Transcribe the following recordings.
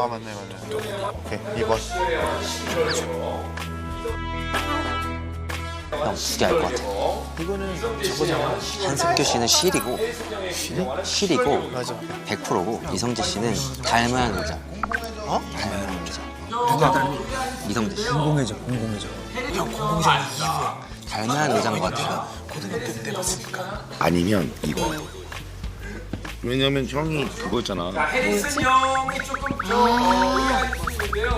아 맞네 맞네. 오케이 2번. 형, 두개 알것 같아. 이거는 저거잖아. 한석규 씨는 실이고, 실이고, 맞아. 100%고, 이성재 씨는 닮은 의자. 어? 닮은 의자. 누가 닮은? 이성재 씨. 공공해져, 공공해져. 형, 공공해져. 닮은 의자인 것 같아요. 고등학교 때 봤으니까. 아니면 이거. 왜냐면 형이 그거잖아. 해리슨 형이 조금 더 의아할 수 있는데요.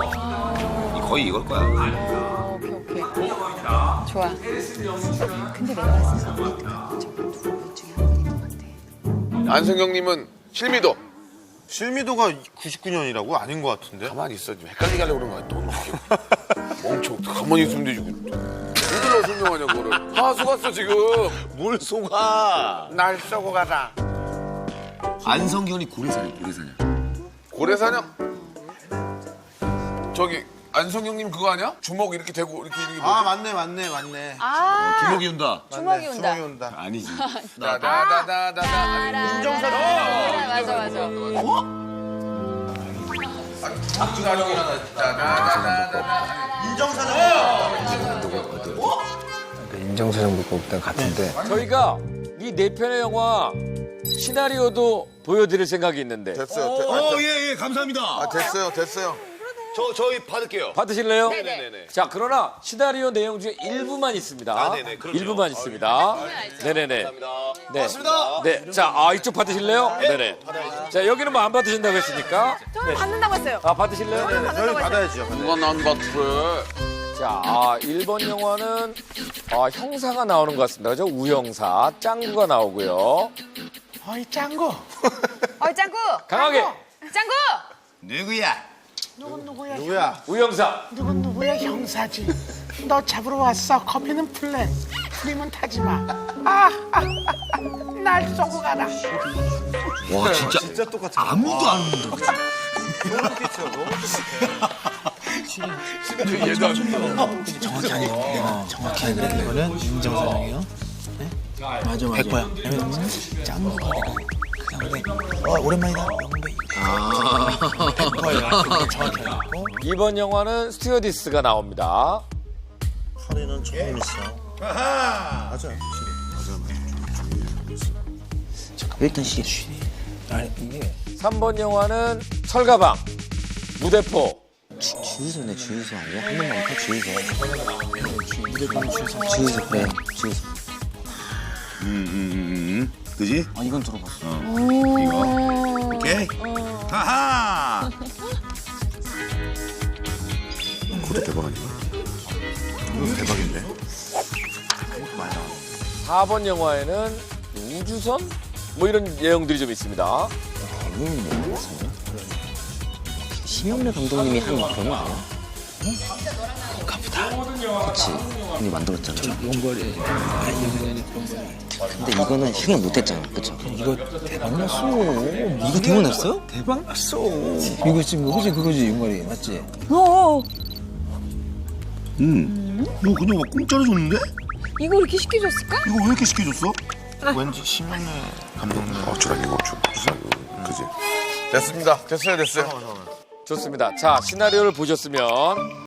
거의 이걸 거야. 오케이 오케이 좋아 근데 내가 봤을 때 저거 두 중에 한 분인 것 같아 안성경님은 실미도. 실미도가 99년이라고 아닌 것 같은데. 가만히 있어. 지금 헷갈리게 하려고 그런 거야. 돈 웃겨. 멍청. 가만히 있으면 되지. 누굴로 설명하냐, 그거를. 아, 속았어, 지금. 뭘 속아? 날 쏘고 가라. 안성현이 고래사냐, 고래사냐. 고래사냥? 저기, 안성경님 그거 아니야? 주먹 이렇게 대고, 이렇게, 이렇게. 아 맞네 맞네 맞네. 아 주먹이 온다. 주먹이 온다 주먹이 온다. 아니지. 다다다다다다. 인정사정. 맞아 맞아 박주가 아니고. 다다다다다. 인정사정 듣고 일단 같은데. 저희가 이 네 편의 영화 시나리오도 보여드릴 생각이 있는데 됐어요. 되- 어, 예, 예, 감사합니다. 아, 됐어요, 됐어요. 저, 저희 받을게요. 받으실래요? 네네네. 자, 그러나 시나리오 내용 중에 일부만 있습니다. 아, 네네, 그럼요. 일부만 있습니다. 네네네. 감사합니다. 네. 고맙습니다. 네. 자, 아, 이쪽 받으실래요? 네네. 자, 여기는 뭐 안 받으신다고 했으니까. 저는 받는다고 했어요 아, 받으실래요? 네네. 저희 받아야죠. 누가 난 받으래? 자, 아, 1번 영화는 아, 형사가 나오는 것 같습니다. 그죠? 우형사, 짱구가 나오고요. 어이 짱구 강하게 짱구 누구야? 누구야? 우형사. 누군 누구야 형사지. 너 잡으러 왔어. 커피는 플랜. 프림은 타지 마. 아, 아, 아, 날 쏘고 가라. 와, 진짜. 진짜 똑같아. 아무도 안 온다. 너무 끼쳐 너무 정확히 하니까. 내가 정확히 하니까. 이거는 인정사정이요. 네? 맞아, 맞아. 100%야. 짱구가 그다음에 어, 오랜만이다. 영배. 아. 100%야. 정확히 하고. 2번 영화는 스튜어디스가 나옵니다. 허리는 처음 있어. 맞아. 일단 실. 아니, 이게 3번 영화는 철가방, 무대포. 주, 주유소네, 주유소 아니야? 한 번만 더 주유소. 주유소, 그래, 주유소. 음, 음, 음, 음. 그지? 아, 이건 들어봤어. 이거. 오케이. 하하! 그것도 대박 아니야? 이거 대박인데? 4번 영화에는 우주선? 뭐 이런 내용들이 좀 있습니다. 모르겠어요. 심영래 감독님이 한 그런 거 아니야? 응? 가보다. 그치. 형이 만들었잖아. 용거리. 아니, 영년이 그런 거. 근데 이거는 형이 못했잖아. 그쵸? 이거 대박 났어. 이거 대박 났어요? 대박 났어. 이거 지금 그거지, 그거지, 용거리. 맞지? 응. 너 그냥 막 공짜로 줬는데? 이거 이렇게 쉽게 줬을까? 이거 왜 이렇게 쉽게 줬어? 왠지 심연의 감독님. 어쩌라니, 이거 좀. 그지? 됐습니다. 됐어요, 됐어요. 좋습니다. 자, 시나리오를 보셨으면